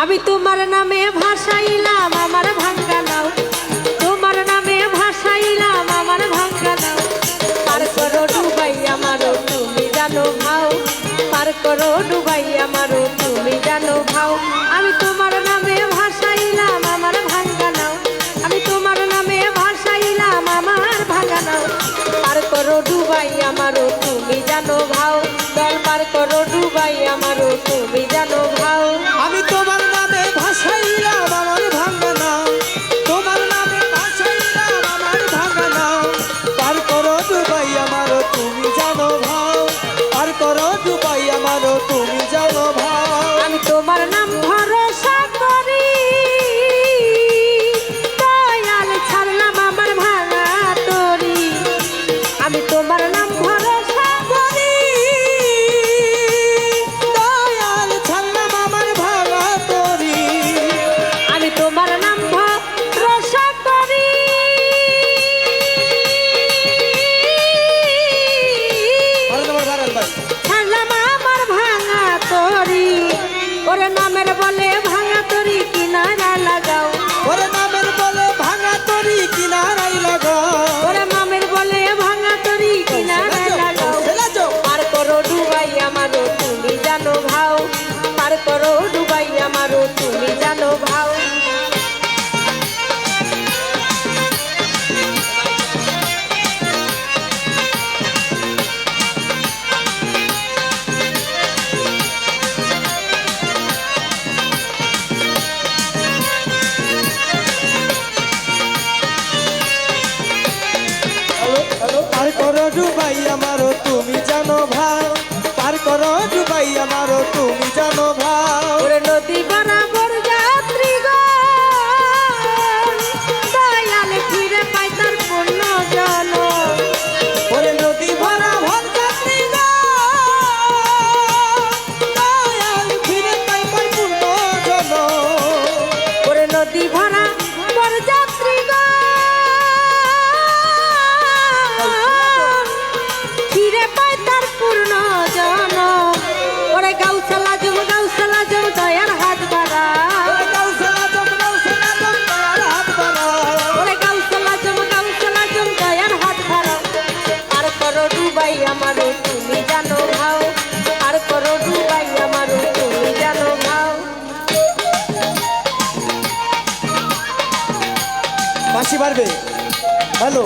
আমি তোমার নামে ভাসাইলাম, আমার ভাঙ্গা নাও। তোমার নামে ভাসাইলাম, আমার ভাঙ্গা নাও। পার করো ডুবাই আমারও তুমি জানো ভাও। পার করো ডুবাই আমারও তুমি জানো ভাও। আমি তোমার নামে ভাসাইলাম, আমার ভাঙ্গা নাও। আমি তোমার নামে ভাসাইলাম, আমার ভাঙ্গা নাও। পার করো ডুবাই আমারও তুমি জানো ভাও। দল পার করো ডুবাই আমারও তুমি ভাঙা তরি। ওরে নামের বলে ডুবাই আমারও তুমি জানো ভাও পার করো ডুবাই আমারও তুমি জানো ভাও ওরে নদী বরাবর যাত্রী গো। দয়াল ফিরে পাই তার পূর্ণ জন ওরে নদী ভরা ভর যাত্রী গো, দয়াল ফিরে পাই পাই পূর্ণ জন। ওরে নদী ভরা বর যাত্রী গো। বাঁশি বাড়বে। হ্যালো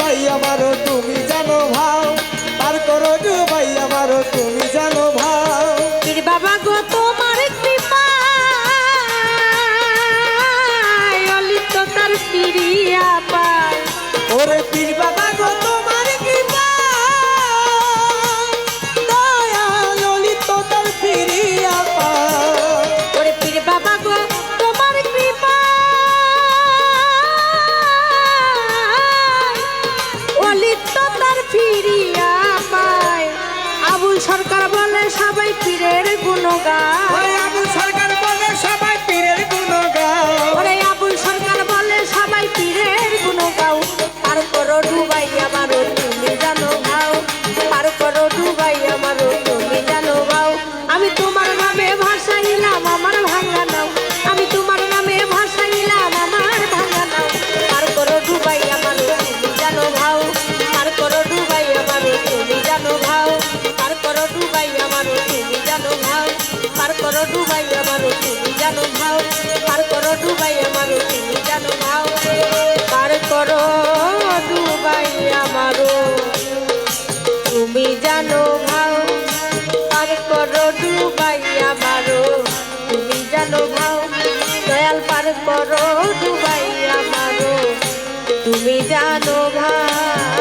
ভাই আমারও তুমি জানো ভাও। পার করো ভাই আমারও তুমি জানো ভাও। পীর বাবা গো তোমার কৃপা অলিত তার পিরিয়া পায়। ওরে পীর বাবা সরকার বলে সবাই পীরের গুণগান। সরকার করো ডুবাই আমারও তুমি জানো ভাও পার করো ডুবাই আমারও তুমি জানো ভাও পার করো ডুবাই আমারও তুমি জানো ভাও পার করো ডুবাই আমারও তুমি জানো ভাও পার করো তুমি জানো ভাও দয়াল, পার করো ডুবাই আমারও তুমি জানো ভাও